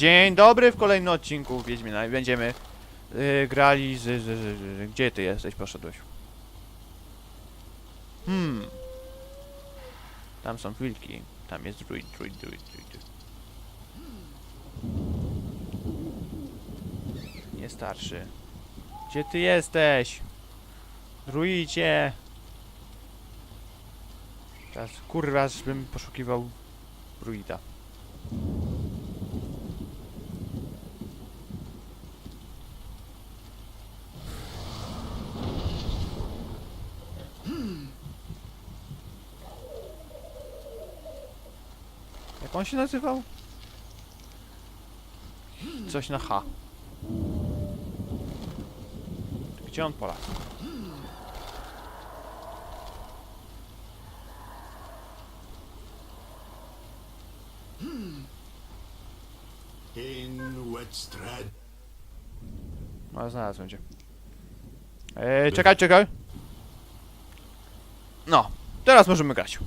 Dzień dobry w kolejnym odcinku Wiedźmina i będziemy y, grali z, z, z, z... Gdzie ty jesteś? Poszedłeś. Hmm. Tam są wilki. Tam jest druid, druid, druid, druid. Nie starszy. Gdzie ty jesteś? Druidzie! Teraz kurwa, żebym poszukiwał druida. On się nazywał? Coś na H. Gdzie on polazł? In Wetstrad. No, znalazłem cię. Eee, czekaj, czekaj. No, teraz możemy grać.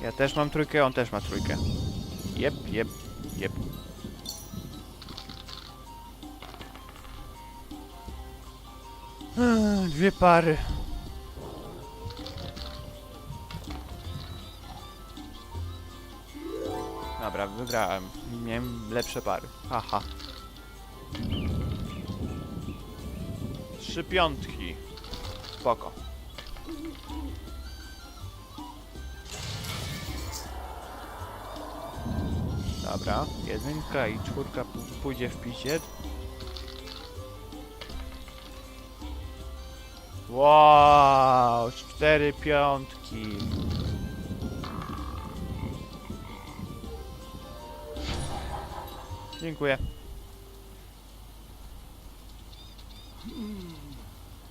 Ja też mam trójkę, on też ma trójkę. Jep, jep, jep. Eee, Dwie pary. Dobra, wygrałem. Miałem lepsze pary. Haha. Trzy piątki. Spoko. Dobra, jedynka i czwórka pójdzie w picie. Wow, cztery piątki. Dziękuję.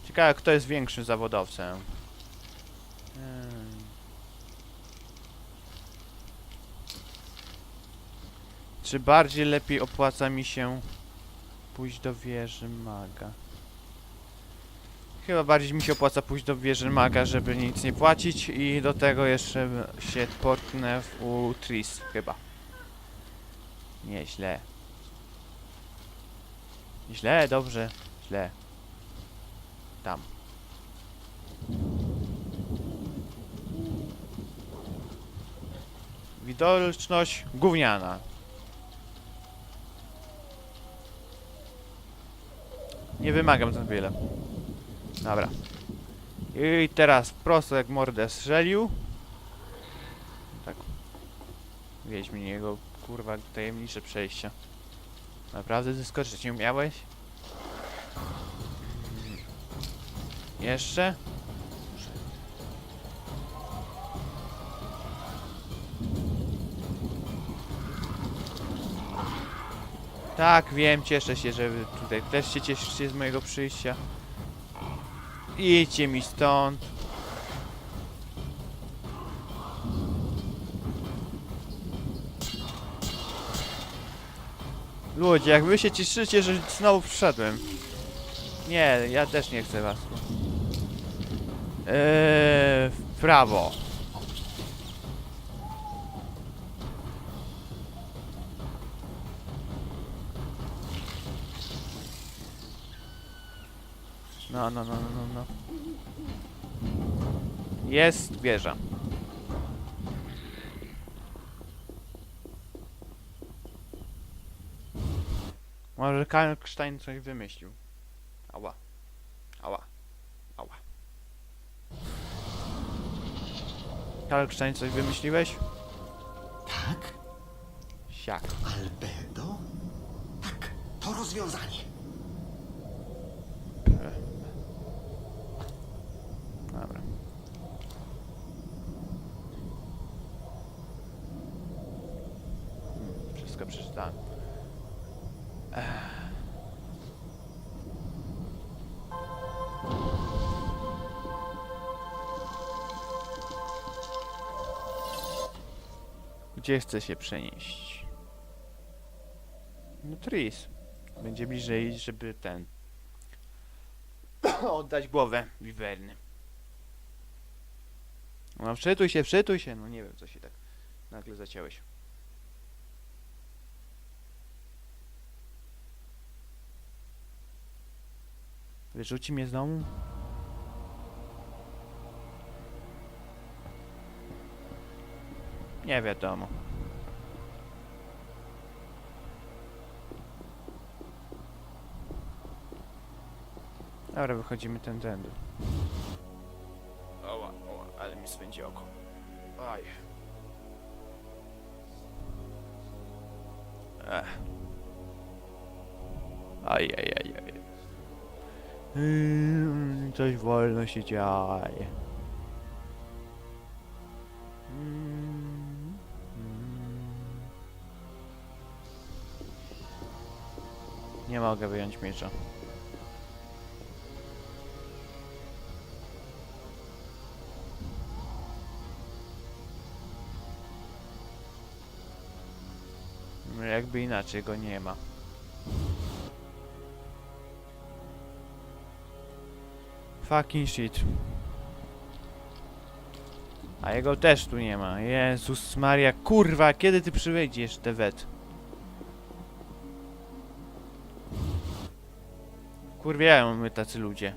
Ciekawe, kto jest większym zawodowcem. Czy bardziej lepiej opłaca mi się pójść do wieży maga? Chyba bardziej mi się opłaca pójść do wieży maga, żeby nic nie płacić i do tego jeszcze się portnę w u Tris chyba. Nieźle. Źle, dobrze, źle. Tam. Widoczność gówniana. Nie wymagam za wiele. Dobra. I teraz prosto jak mordę strzelił. Tak. Wiedźmin jego kurwa tajemnicze przejścia. Naprawdę zeskoczyć nie umiałeś? Mm. Jeszcze? Tak, wiem, cieszę się, że tutaj też się cieszycie z mojego przyjścia. Idźcie mi stąd. Ludzie, jak wy się cieszycie, że znowu przyszedłem. Nie, ja też nie chcę was. Eee, w prawo. No, no, no, no, no. Jest wieża. Może Kalkstein coś wymyślił. Ała. Ała. Ała. Kalkstein coś wymyśliłeś? Tak? Siak. Albedo? Tak, to rozwiązanie. Dobra. Gdzie chcę się przenieść? No Tris. Będzie bliżej, żeby ten... oddać głowę Wiwerny. No wczytuj się, wczytuj się. No nie wiem, co się tak nagle zaciąłeś. Wyrzuci mnie z domu? Nie wiadomo. Dobra, wychodzimy ten tędy. Oła, oła, ale mi swędzi oko. Aj. Ech. Aj, aj, aj, aj. Mm, Coś wolno się dzieje. Nie mogę wyjąć miecza. Jakby inaczej go nie ma. Fucking shit. A jego też tu nie ma. Jezus Maria, kurwa, kiedy ty przywejdziesz, Tevet? Kurwiają my tacy ludzie.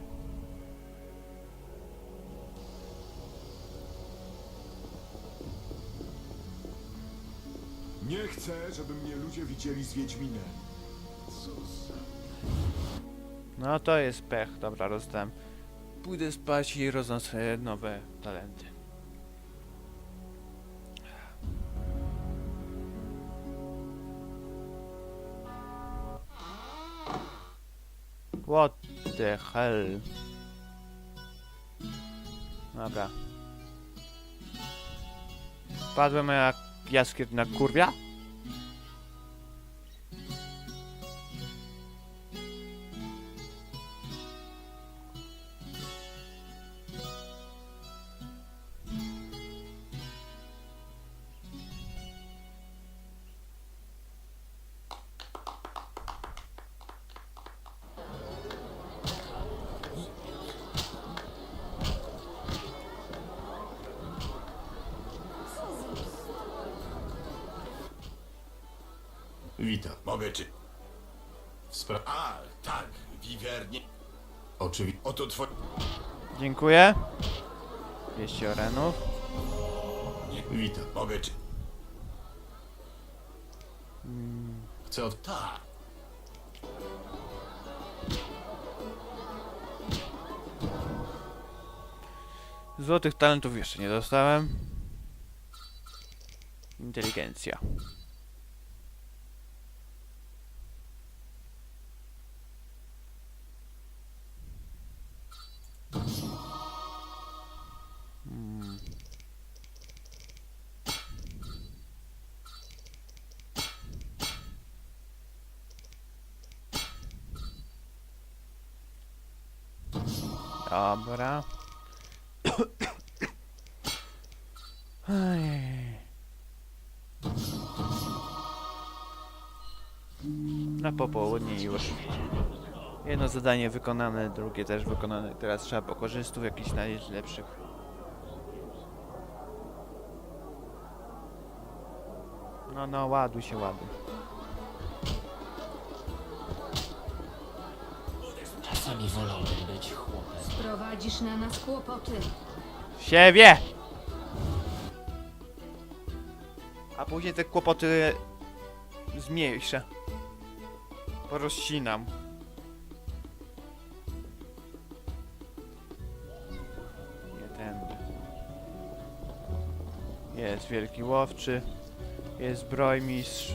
Nie chcę, żeby mnie ludzie widzieli z Wiedźminem. No to jest pech. Dobra, rozdam. Pójdę spać i rozdam swoje nowe talenty. What the hell? Dobra. Padłem jak jaskier na kurwia? Witam. Mogę czy... Spra... A, tak, wiwernie. Oczywiście. Oto twój... Dziękuję. 200 orenów. Nie, witam. Mogę czy... Chcę od... Tak. Złotych talentów jeszcze nie dostałem. Inteligencja. Dobra. Ojej. Na popołudnie już. Jedno zadanie wykonane, drugie też wykonane. Teraz trzeba pokorzystów jakichś znaleźć lepszych. No, no, ładuj się, ładuj. Czasami wolałbym być chłopem. Prowadzisz na nas kłopoty. Siebie! A później te kłopoty zmniejszę. Porozcinam. Nie tędy. Jest wielki łowczy. Jest zbrojmistrz.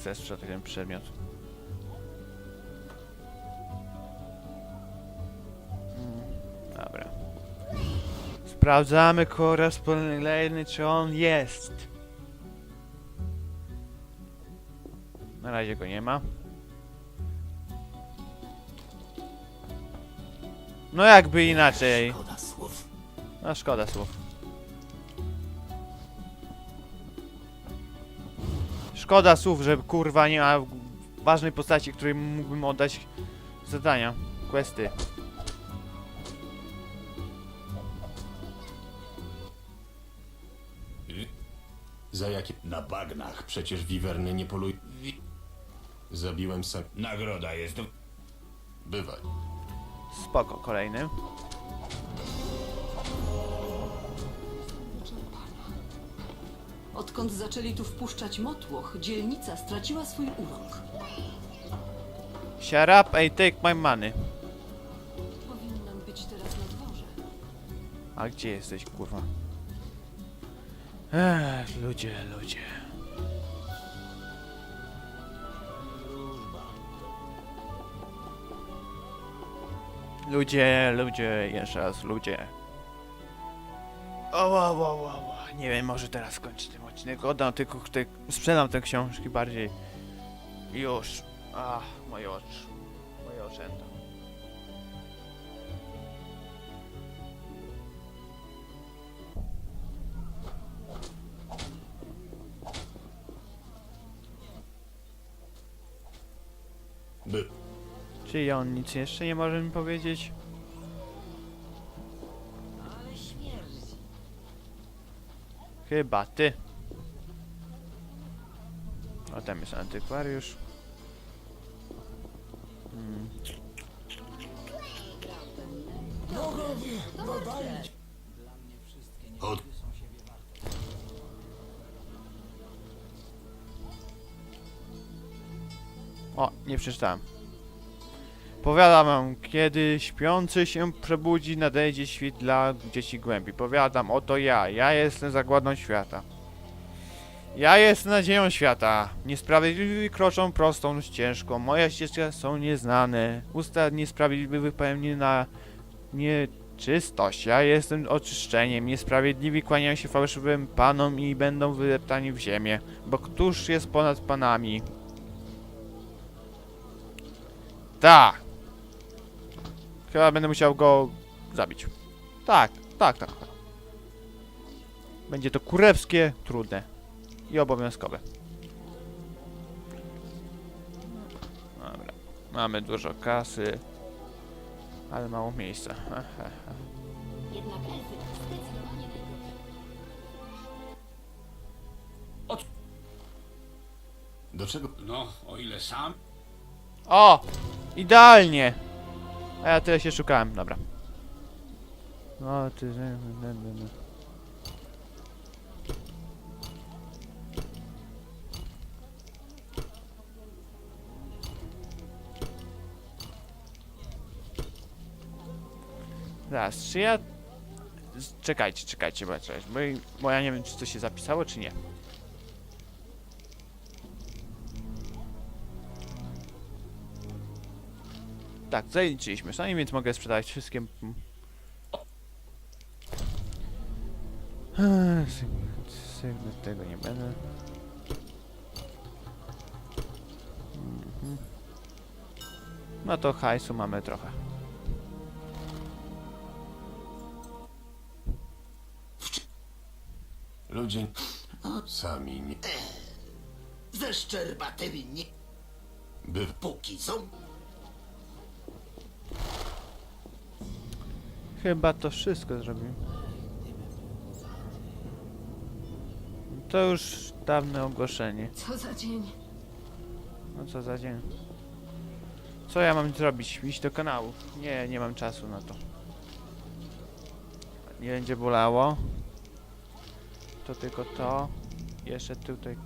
Chcę sprzedać ten przedmiot. Dobra. Sprawdzamy po raz kolejny, czy on jest. Na razie go nie ma. No jakby inaczej. No szkoda słów. Szkoda słów, że kurwa nie ma ważnej postaci, której mógłbym oddać zadania, questy. Za jakie? Na bagnach. Przecież wiwerny nie poluj... Zabiłem sam... Nagroda jest. Bywaj. Spoko, kolejny. Odkąd zaczęli tu wpuszczać motłoch, dzielnica straciła swój urok. Shut up and take my money. Powinnam być teraz na dworze. A gdzie jesteś, kurwa? Ech, ludzie, ludzie. Ludzie, ludzie, jeszcze raz ludzie. O, o, o. Nie wiem, może teraz skończę ten odcinek. Oddam tylko te, sprzedam te książki bardziej. Już. Ach, moje oczy. Moje oczęta. By... Czy on nic jeszcze nie może mi powiedzieć? Chyba ty. O, tam jest antykwariusz. Hmm. Od... O, nie przeczytałem. Powiadam wam, kiedy śpiący się przebudzi, nadejdzie świt dla dzieci głębi. Powiadam, oto ja, ja jestem zagładą świata. Ja jestem nadzieją świata. Niesprawiedliwi kroczą prostą ścieżką. Moja ścieżka są nieznane. Usta niesprawiedliwych pełni na nieczystość. Ja jestem oczyszczeniem. Niesprawiedliwi kłaniają się fałszywym panom i będą wydeptani w ziemię. Bo któż jest ponad panami? Tak. Chyba będę musiał go zabić. Tak, tak, tak. Będzie to kurewskie, trudne i obowiązkowe. Dobra. Mamy dużo kasy, ale mało miejsca. Jednak elfy zdecydowanie najgorsze. Do czego? No, o ile sam. O! Idealnie! A ja tyle się szukałem, dobra. O, ty... Zaraz, czy ja... Czekajcie, czekajcie, bo, czekajcie, bo, bo ja nie wiem, czy to się zapisało, czy nie. Tak, zaliczyliśmy sami, więc mogę sprzedać wszystkie. Eee, sygnet- Sygnet tego nie będę. Mhm. No to hajsu mamy trochę. Ludzie... Sami nie... Ze szczerbatymi nie... By... Póki są... Chyba to wszystko zrobiłem. To już dawne ogłoszenie. Co za dzień. No co za dzień. Co ja mam zrobić? Iść do kanału? Nie, nie mam czasu na to. Nie będzie bolało. To tylko to. Jeszcze tutaj.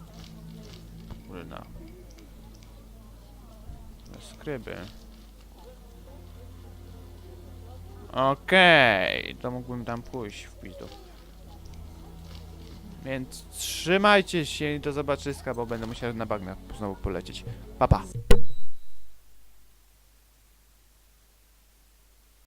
Kurna. Skryby. Okej, to mógłbym tam pójść w pizdu. Więc trzymajcie się i do zobaczyska, bo będę musiał na bagnach znowu polecieć. Pa, pa.